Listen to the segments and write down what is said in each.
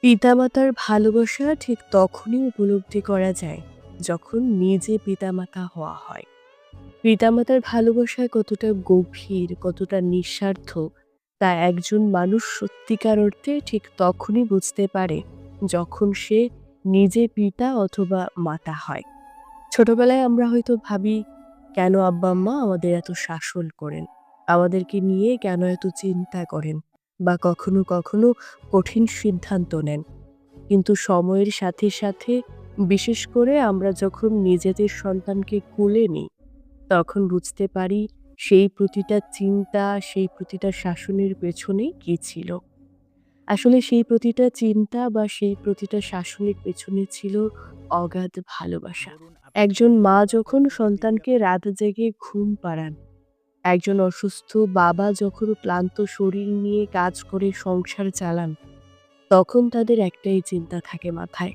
পিতামাতার ভালোবাসা ঠিক তখনই উপলব্ধি করা যায় যখন নিজে পিতামাতা হওয়া হয়। পিতামাতার ভালোবাসা কতটা গভীর, কতটা নিঃস্বার্থ, তা একজন মানুষ সত্যিকার অর্থে ঠিক তখনই বুঝতে পারে যখন সে নিজে পিতা অথবা মাতা হয়। ছোটবেলায় আমরা হয়তো ভাবি, কেন আব্বা আম্মা আমাদের এত শাসন করেন? আমাদেরকে নিয়ে কেন এত চিন্তা করেন? বা কখনো কখনো কঠিন সিদ্ধান্ত নেন। কিন্তু সময়ের সাথে সাথে, বিশেষ করে আমরা যখন নিজেদের সন্তানকে কুলে নিই, তখন বুঝতে পারি সেই প্রতিটা চিন্তা, সেই প্রতিটা শাসনের পেছনে কি ছিল। আসলে সেই প্রতিটা চিন্তা বা সেই প্রতিটা শাসনের পেছনে ছিল অগাধ ভালোবাসা। একজন মা যখন সন্তানকে রাত জেগে ঘুম পাড়ান একজন অসুস্থ বাবা যখন ক্লান্ত শরীর নিয়ে কাজ করে সংসার চালান, তখন তাদের একটাই চিন্তা থাকে মাথায়,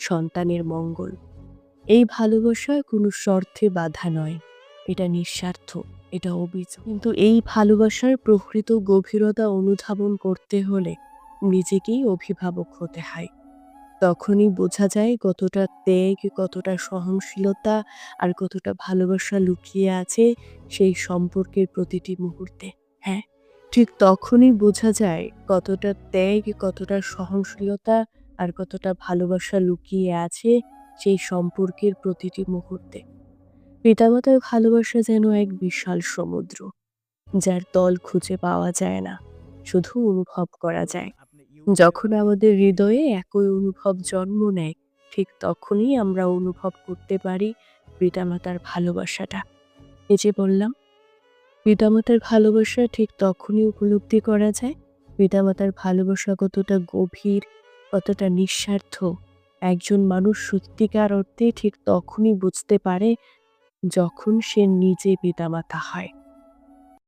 সন্তানের মঙ্গল। এই ভালোবাসা কোনো স্বার্থে বাধা নয়, এটা নিঃস্বার্থ, এটা অভিযোগ কিন্তু এই ভালোবাসার প্রকৃত গভীরতা অনুধাবন করতে হলে নিজেকেই অভিভাবক হতে হয়। তখনই বোঝা যায় কতটা ত্যাগ, কতটা সহনশীলতা আর কতটা ভালোবাসা লুকিয়ে আছে সেই সম্পর্কের প্রতিটি মুহূর্তে হ্যাঁ? ঠিক তখনই বোঝা যায় কতটা ত্যাগ, কতটা সহনশীলতা আর কতটা ভালোবাসা লুকিয়ে আছে সেই সম্পর্কের প্রতিটি মুহূর্তে। পিতামাতার ভালোবাসা যেন এক বিশাল সমুদ্র, যার তল খুঁজে পাওয়া যায় না, শুধু অনুভব করা যায়। যখন আমাদের হৃদয়ে একই অনুভব জন্ম নেয়, ঠিক তখনই আমরা অনুভব করতে পারি পিতামাতার ভালোবাসাটা। এই যে বললাম, পিতামাতার ভালোবাসা ঠিক তখনই উপলব্ধি করা যায়, পিতামাতার ভালোবাসা কতটা গভীর, কতটা নিঃস্বার্থ। একজন মানুষ সত্যিকার অর্থে ঠিক তখনই বুঝতে পারে যখন সে নিজে পিতামাতা হয়।